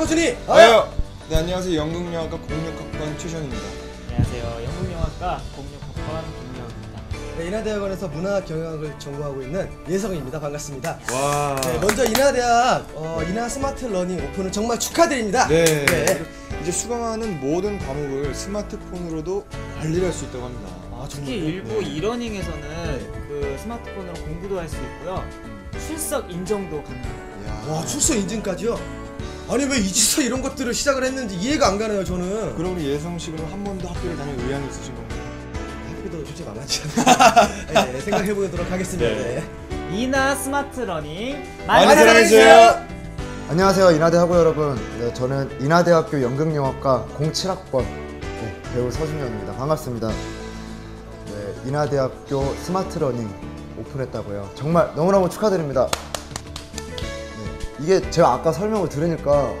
슈퍼주니 아요. 네 안녕하세요 연극영화과 공력학번 최션입니다. 안녕하세요. 영국영화과 공육학번 김명입니다. 네, 인하대학원에서 문화 경영학을 전공하고 있는 예성입니다. 반갑습니다. 와. 네, 먼저 인하대학 어, 인하 스마트 러닝 오픈을 정말 축하드립니다. 네. 네. 이제 수강하는 모든 과목을 스마트폰으로도 관리를 할 수 있다고 합니다. 아, 특히? 일부 네. 이러닝에서는 그 스마트폰으로 공부도 할 수 있고요. 출석 인정도 가능합니다. 와 출석 인증까지요? 아니 왜 이지서 이런 것들을 시작을 했는지 이해가 안 가네요 저는. 그럼 우리 예성 씨 그럼 한 번도 학교를 다닐 의향이 있으신 건가요? 학교도 솔직히 만만치 않아요. 네, 생각해 보도록 하겠습니다. 네. 네. 이나 스마트 러닝 많이 많이 사랑해주세요. 안녕하세요 인하대 학우 여러분 네, 저는 인하대학교 연극영화과 07학번 네, 배우 서준영입니다 반갑습니다 네, 인하대학교 스마트 러닝 오픈했다고요 정말 너무너무 축하드립니다 네, 이게 제가 아까 설명을 들으니까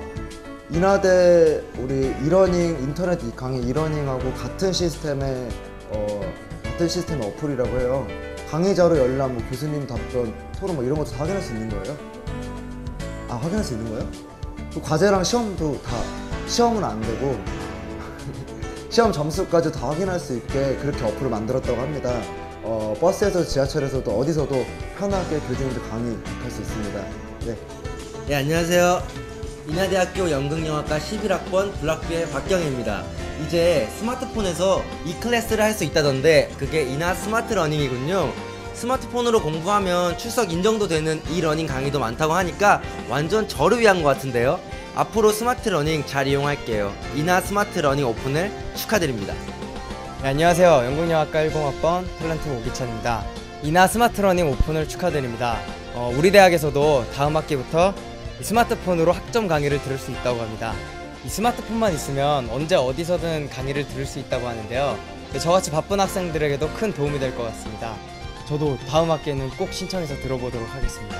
인하대 우리 이러닝 인터넷 강의 이러닝하고 같은 시스템의 어, 같은 시스템의 어플이라고 해요 강의자로 열람, 뭐 교수님 답변, 토론 뭐 이런 것도 다 확인할 수 있는 거예요? 아 확인할 수 있는 거예요? 또 과제랑 시험도 다 시험은 안 되고 시험 점수까지 다 확인할 수 있게 그렇게 어플을 만들었다고 합니다. 어, 버스에서 지하철에서도 어디서도 편하게 교수님들 강의 할 수 있습니다. 네. 네, 안녕하세요. 인하대학교 연극영화과 11학번 블락비의 박경입니다. 이제 스마트폰에서 이 클래스를 할 수 있다던데 그게 인하 스마트 러닝이군요. 스마트폰으로 공부하면 출석 인정도 되는 이 러닝 강의도 많다고 하니까 완전 저를 위한 것 같은데요. 앞으로 스마트 러닝 잘 이용할게요. 인하 스마트 러닝 오픈을 축하드립니다. 네, 안녕하세요. 연극영화과 10학번 탤런트 오기찬입니다. 이나 스마트 러닝 오픈을 축하드립니다. 어, 우리 대학에서도 다음 학기부터 이 스마트폰으로 학점 강의를 들을 수 있다고 합니다. 이 스마트폰만 있으면 언제 어디서든 강의를 들을 수 있다고 하는데요. 네, 저같이 바쁜 학생들에게도 큰 도움이 될 것 같습니다. 저도 다음 학기에는 꼭 신청해서 들어보도록 하겠습니다.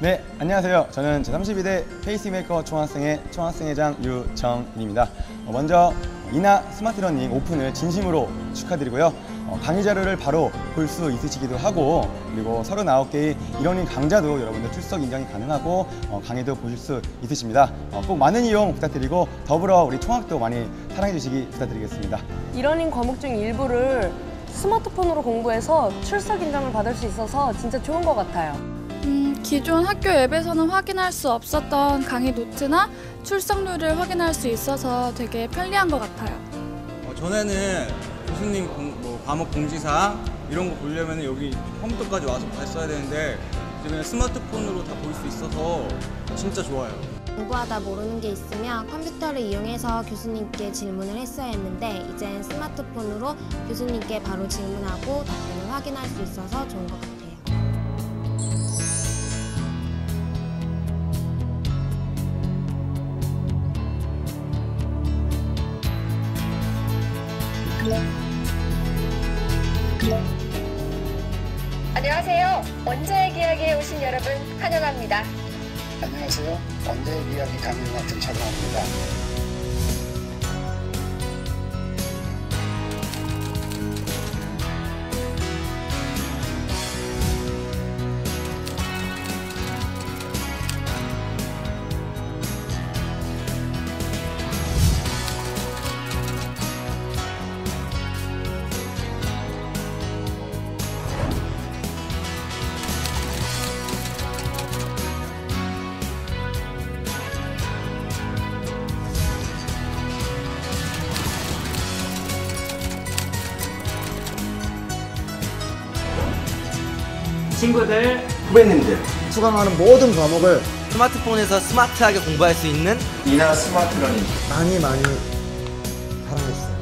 네, 안녕하세요. 저는 제32대 페이스메이커 총학생회 총학생회장 유정인입니다. 어, 먼저 이나 스마트러닝 오픈을 진심으로 축하드리고요. 어, 강의 자료를 바로 볼 수 있으시기도 하고 그리고 39개의 이러닝 강좌도 여러분들 출석 인정이 가능하고 어, 강의도 보실 수 있으십니다. 어, 꼭 많은 이용 부탁드리고 더불어 우리 총학도 많이 사랑해 주시기 부탁드리겠습니다. 이러닝 과목 중 일부를 스마트폰으로 공부해서 출석 인정을 받을 수 있어서 진짜 좋은 것 같아요. 음, 기존 학교 앱에서는 확인할 수 없었던 강의 노트나 출석률을 확인할 수 있어서 되게 편리한 것 같아요. 어, 전에는 교수님 공- 뭐 과목 공지사항 이런 거 보려면 여기 컴퓨터까지 와서 써야 되는데 이제 그냥 스마트폰으로 다 볼 수 있어서 진짜 좋아요. 공부하다 모르는 게 있으면 컴퓨터를 이용해서 교수님께 질문을 했어야 했는데 이젠 스마트폰으로 교수님께 바로 질문하고 답변을 확인할 수 있어서 좋은 것 같아요. 안녕하세요. 원자의 이야기에 오신 여러분 환영합니다. 안녕하세요. 원자의 이야기 강의 맡은 차동호입니다. 친구들 후배님들 수강하는 모든 과목을 스마트폰에서 스마트하게 공부할 수 있는 이나 스마트러닝 많이 많이 사랑해주세요.